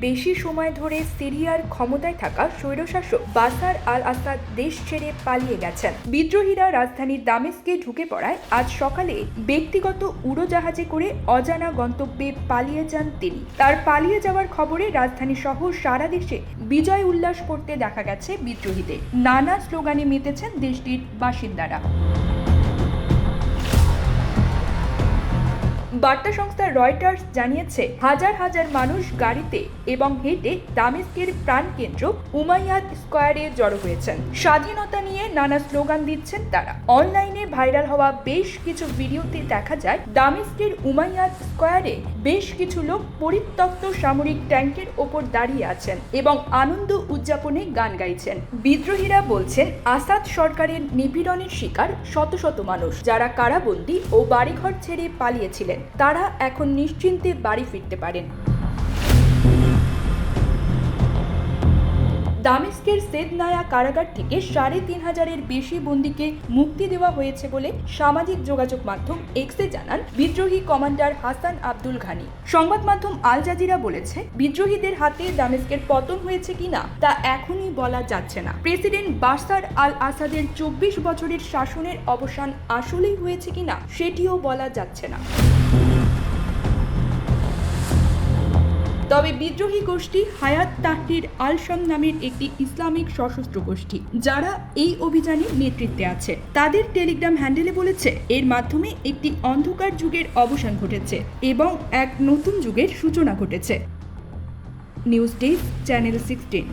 বেশি সময় ধরে সিরিয়ার ক্ষমতায় থাকা স্বৈরশাসক বাসার আল আসাদ দেশ ছেড়ে পালিয়ে গেছেন। বিদ্রোহীরা রাজধানী দামেস্কে ঢুকে পড়ায় আজ সকালে ব্যক্তিগত উড়োজাহাজে করে অজানা গন্তব্যে পালিয়ে যান তিনি। তার পালিয়ে যাওয়ার খবরে রাজধানী সহ সারা দেশে বিজয় উল্লাস করতে দেখা গেছে বিদ্রোহীদের। নানা স্লোগানে মেতেছেন দেশটির বাসিন্দারা। বার্তা সংস্থা রয়টার্স জানিয়েছে, হাজার হাজার মানুষ গাড়িতে এবং হেঁটে দামেস্কের প্রাণকেন্দ্র উমাইয়াদ স্কোয়ারে জড়ো হয়েছেন। স্বাধীনতা নিয়ে নানা স্লোগান দিচ্ছেন তারা। অনলাইনে ভাইরাল হওয়া বেশ কিছু ভিডিওতে দেখা যায়, দামেস্কের উমাইয়াদ স্কোয়ারে বেশ কিছু লোক পরিত্যক্ত সামরিক ট্যাঙ্কের ওপর দাঁড়িয়ে আছেন এবং আনন্দ উদযাপনে গান গাইছেন। বিদ্রোহীরা বলছেন, আসাদ সরকারের নিপীড়নের শিকার শত শত মানুষ যারা কারাবন্দী ও বাড়িঘর ছেড়ে পালিয়েছিলেন। তারা এখন নিশ্চিন্তে বাড়ি ফিরতে পারেন। দামেস্কের সেদনায়া কারাগার থেকে সাড়ে তিন হাজারের বেশি বন্দীকে মুক্তি দেওয়া হয়েছে বলে সামাজিক যোগাযোগ মাধ্যম এক্সে জানান বিদ্রোহী কমান্ডার হাসান আব্দুল ঘানি। সংবাদ মাধ্যম আল জাজিরা বলেছে, বিদ্রোহীদের হাতে দামেস্কের পতন হয়েছে কিনা তা এখনই বলা যাচ্ছে না। প্রেসিডেন্ট বাসার আল আসাদের চব্বিশ বছরের শাসনের অবসান আসলেই হয়েছে কিনা সেটিও বলা যাচ্ছে না। তবে বিদ্রোহী গোষ্ঠী হায়াত তাহরির আলসাম নামের একটি ইসলামিক সশস্ত্র গোষ্ঠী, যারা এই অভিযানে নেতৃত্বে আছে। তাদের টেলিগ্রাম হ্যান্ডেলে বলেছে, এর মাধ্যমে একটি অন্ধকার যুগের অবসান ঘটেছে এবং এক নতুন যুগের সূচনা ঘটেছে। News desk, channel sixteen.